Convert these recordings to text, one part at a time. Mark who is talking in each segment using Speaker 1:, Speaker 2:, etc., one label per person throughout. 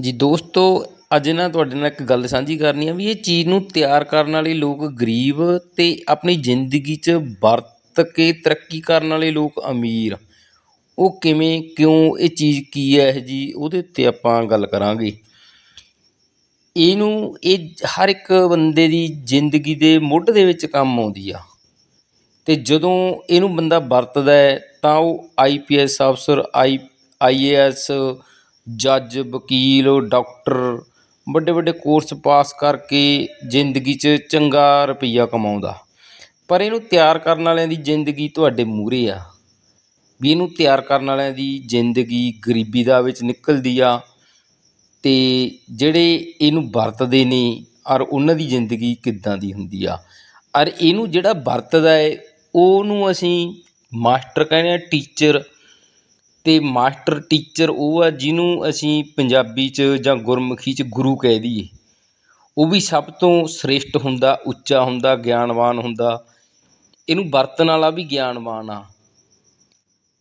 Speaker 1: ਜੀ ਦੋਸਤੋ, ਅੱਜ ਨਾ ਤੁਹਾਡੇ ਨਾਲ ਇੱਕ ਗੱਲ ਸਾਂਝੀ ਕਰਨੀ ਆ ਵੀ ਇਹ ਚੀਜ਼ ਨੂੰ ਤਿਆਰ ਕਰਨ ਵਾਲੇ ਲੋਕ ਗਰੀਬ ਅਤੇ ਆਪਣੀ ਜ਼ਿੰਦਗੀ 'ਚ ਵਰਤ ਕੇ ਤਰੱਕੀ ਕਰਨ ਵਾਲੇ ਲੋਕ ਅਮੀਰ। ਉਹ ਕਿਵੇਂ, ਕਿਉਂ, ਇਹ ਚੀਜ਼ ਕੀ ਹੈ ਇਹ ਜੀ, ਉਹਦੇ ਉੱਤੇ ਆਪਾਂ ਗੱਲ ਕਰਾਂਗੇ। ਇਹਨੂੰ, ਇਹ ਹਰ ਇੱਕ ਬੰਦੇ ਦੀ ਜ਼ਿੰਦਗੀ ਦੇ ਮੁੱਢ ਦੇ ਵਿੱਚ ਕੰਮ ਆਉਂਦੀ ਆ। ਤੇ ਜਦੋਂ ਇਹਨੂੰ ਬੰਦਾ ਵਰਤਦਾ ਹੈ, ਤਾਂ ਉਹ ਆਈ ਪੀ ਐਸ ਅਫਸਰ, ਆਈ ਆਈ ਏ ਐਸ ਜੱਜ, ਵਕੀਲ, ਡਾਕਟਰ ਵੱਡੇ ਵੱਡੇ ਕੋਰਸ ਪਾਸ ਕਰਕੇ ਜ਼ਿੰਦਗੀ 'ਚ ਚੰਗਾ ਰੁਪਈਆ ਕਮਾਉਂਦਾ। ਪਰ ਇਹਨੂੰ ਤਿਆਰ ਕਰਨ ਵਾਲਿਆਂ ਦੀ ਜ਼ਿੰਦਗੀ ਤੁਹਾਡੇ ਮੂਹਰੇ ਆ। ਵੀ ਇਹਨੂੰ ਤਿਆਰ ਕਰਨ ਵਾਲਿਆਂ ਦੀ ਜ਼ਿੰਦਗੀ ਗਰੀਬੀ ਦਾ ਵਿੱਚ ਨਿਕਲਦੀ ਆ ਅਤੇ ਜਿਹੜੇ ਇਹਨੂੰ ਵਰਤਦੇ ਨੇ ਔਰ ਉਹਨਾਂ ਦੀ ਜ਼ਿੰਦਗੀ ਕਿੱਦਾਂ ਦੀ ਹੁੰਦੀ ਆ। ਔਰ ਇਹਨੂੰ ਜਿਹੜਾ ਵਰਤਦਾ ਹੈ ਉਹਨੂੰ ਅਸੀਂ ਮਾਸਟਰ ਕਹਿੰਦੇ ਆ, ਟੀਚਰ ਅਤੇ ਮਾਸਟਰ, ਟੀਚਰ ਉਹ ਆ ਜਿਹਨੂੰ ਅਸੀਂ ਪੰਜਾਬੀ 'ਚ ਜਾਂ ਗੁਰਮੁਖੀ 'ਚ ਗੁਰੂ ਕਹਿ ਦਈਏ। ਉਹ ਵੀ ਸਭ ਤੋਂ ਸ੍ਰੇਸ਼ਟ ਹੁੰਦਾ, ਉੱਚਾ ਹੁੰਦਾ, ਗਿਆਨਵਾਨ ਹੁੰਦਾ। ਇਹਨੂੰ ਵਰਤਣ ਵਾਲਾ ਵੀ ਗਿਆਨਵਾਨ ਆ।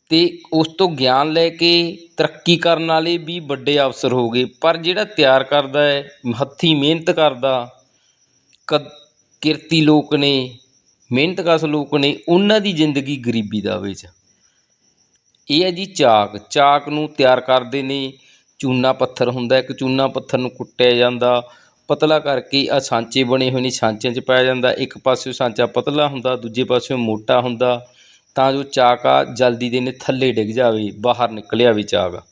Speaker 1: ਅਤੇ ਉਸ ਤੋਂ ਗਿਆਨ ਲੈ ਕੇ ਤਰੱਕੀ ਕਰਨ ਵਾਲੇ ਵੀ ਵੱਡੇ ਅਫਸਰ ਹੋ ਗਏ। ਪਰ ਜਿਹੜਾ ਤਿਆਰ ਕਰਦਾ ਹੈ, ਹੱਥੀਂ ਮਿਹਨਤ ਕਰਦਾ ਕ ਕਿਰਤੀ ਲੋਕ ਨੇ, ਮਿਹਨਤਕਸ਼ ਲੋਕ ਨੇ, ਉਹਨਾਂ ਦੀ ਜ਼ਿੰਦਗੀ ਗਰੀਬੀ ਦਾਵੇ ਵਿੱਚ। ਇਹ ਹੈ ਜੀ ਚਾਕ। ਚਾਕ ਨੂੰ ਤਿਆਰ ਕਰਦੇ ਨੇ, ਚੂਨਾ ਪੱਥਰ ਹੁੰਦਾ, ਇੱਕ ਚੂਨਾ ਪੱਥਰ ਨੂੰ ਕੁੱਟਿਆ ਜਾਂਦਾ। ਪਤਲਾ ਕਰਕੇ ਆ ਸਾਂਚੇ ਬਣੇ ਹੋਏ ਨੇ, ਸਾਂਚਿਆਂ 'ਚ ਪਾਇਆ ਜਾਂਦਾ। ਇੱਕ ਪਾਸਿਓਂ ਸਾਂਚਾ ਪਤਲਾ ਹੁੰਦਾ, ਦੂਜੇ ਪਾਸਿਓਂ ਮੋਟਾ ਹੁੰਦਾ। ਤਾਂ ਜੋ ਚਾਕ ਆ ਜਲਦੀ ਦੇ ਨੇ, ਥੱਲੇ ਡਿੱਗ ਜਾਵੇ, ਬਾਹਰ ਨਿਕਲਿਆ ਵੀ ਚਾਕ।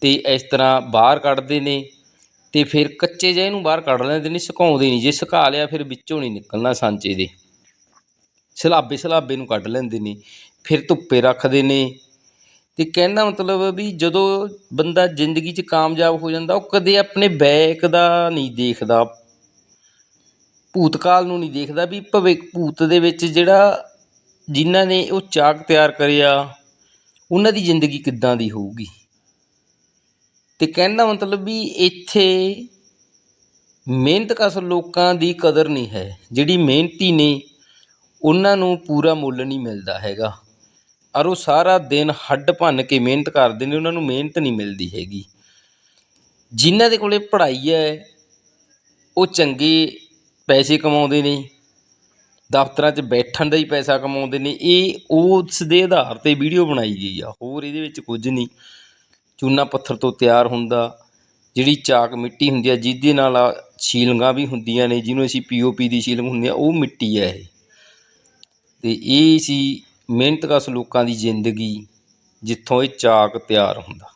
Speaker 1: ਤੇ ਇਸ ਤਰ੍ਹਾਂ ਬਾਹਰ ਕੱਢਦੇ ਨੇ ਤੇ ਫਿਰ ਕੱਚੇ ਜਿਹੇ ਨੂੰ ਬਾਹਰ ਕੱਢ ਲੈਂਦੇ ਨੇ, ਸੁਕਾਉਂਦੇ ਨਹੀਂ। ਜੇ ਸੁਕਾ ਲਿਆ, ਫਿਰ ਵਿੱਚੋਂ ਨਹੀਂ ਨਿਕਲਣਾ ਸਾਂਚੇ ਦੇ। ਸਲਾਬੇ ਸਲਾਬੇ ਨੂੰ ਕੱਢ ਲੈਂਦੇ ਨੇ। ਫਿਰ ਧੁੱਪੇ ਰੱਖਦੇ ਨੇ। ਅਤੇ ਕਹਿਣ ਦਾ ਮਤਲਬ ਵੀ ਜਦੋਂ ਬੰਦਾ ਜ਼ਿੰਦਗੀ 'ਚ ਕਾਮਯਾਬ ਹੋ ਜਾਂਦਾ, ਉਹ ਕਦੇ ਆਪਣੇ ਬੈਕ ਦਾ ਨਹੀਂ ਦੇਖਦਾ। ਭੂਤਕਾਲ ਨੂੰ ਨਹੀਂ ਦੇਖਦਾ ਵੀ ਭਵਿੱਖ ਭੂਤ ਦੇ ਵਿੱਚ ਜਿਹੜਾ ਜਿਨ੍ਹਾਂ ਨੇ ਉਹ ਚਾਕ ਤਿਆਰ ਕਰਿਆ, ਉਹਨਾਂ ਦੀ ਜ਼ਿੰਦਗੀ ਕਿੱਦਾਂ ਦੀ ਹੋਊਗੀ? ਅਤੇ ਕਹਿਣ ਦਾ ਮਤਲਬ ਵੀ ਇੱਥੇ ਮਿਹਨਤ ਮਿਹਨਤਕਸ਼ ਲੋਕਾਂ ਦੀ ਕਦਰ ਨਹੀਂ ਹੈ। ਜਿਹੜੀ ਮਿਹਨਤੀ ਨੇ, ਉਹਨਾਂ ਨੂੰ ਪੂਰਾ ਮੁੱਲ ਨਹੀਂ ਮਿਲਦਾ ਹੈਗਾ। ਔਰ ਉਹ ਸਾਰਾ ਦਿਨ ਹੱਡ ਭੰਨ ਕੇ ਮਿਹਨਤ ਕਰਦੇ ਨੇ, ਉਹਨਾਂ ਨੂੰ ਮਿਹਨਤ ਨਹੀਂ ਮਿਲਦੀ ਹੈਗੀ। ਜਿਨ੍ਹਾਂ ਦੇ ਕੋਲ ਪੜ੍ਹਾਈ ਹੈ, ਉਹ ਚੰਗੇ ਪੈਸੇ ਕਮਾਉਂਦੇ ਨੇ, ਦਫ਼ਤਰਾਂ 'ਚ ਬੈਠਣ ਦਾ ਹੀ ਪੈਸਾ ਕਮਾਉਂਦੇ ਨੇ, ਇਹ ਉਸ ਦੇ ਆਧਾਰ 'ਤੇ ਵੀਡੀਓ ਬਣਾਈ ਗਈ ਆ, ਹੋਰ ਇਹਦੇ ਵਿੱਚ ਕੁਝ ਨਹੀਂ। ਚੂਨਾ ਪੱਥਰ ਤੋਂ ਤਿਆਰ ਹੁੰਦਾ, ਜਿਹੜੀ ਚਾਕ ਮਿੱਟੀ ਹੁੰਦੀ ਆ, ਜਿਹਦੇ ਨਾਲ ਸ਼ੀਲੰਗਾਂ ਵੀ ਹੁੰਦੀਆਂ ਨੇ, ਜਿਹਨੂੰ ਅਸੀਂ ਪੀਓਪੀ ਦੀ ਸ਼ੀਲਿੰਗ ਹੁੰਦੀ ਆ, ਉਹ ਮਿੱਟੀ ਹੈ ਇਹ। ਅਤੇ ਇਹ ਸੀ ਮਿਹਨਤਕਸ਼ ਲੋਕਾਂ ਦੀ ਜ਼ਿੰਦਗੀ ਜਿੱਥੋਂ ਇਹ ਚਾਕ ਤਿਆਰ ਹੁੰਦਾ।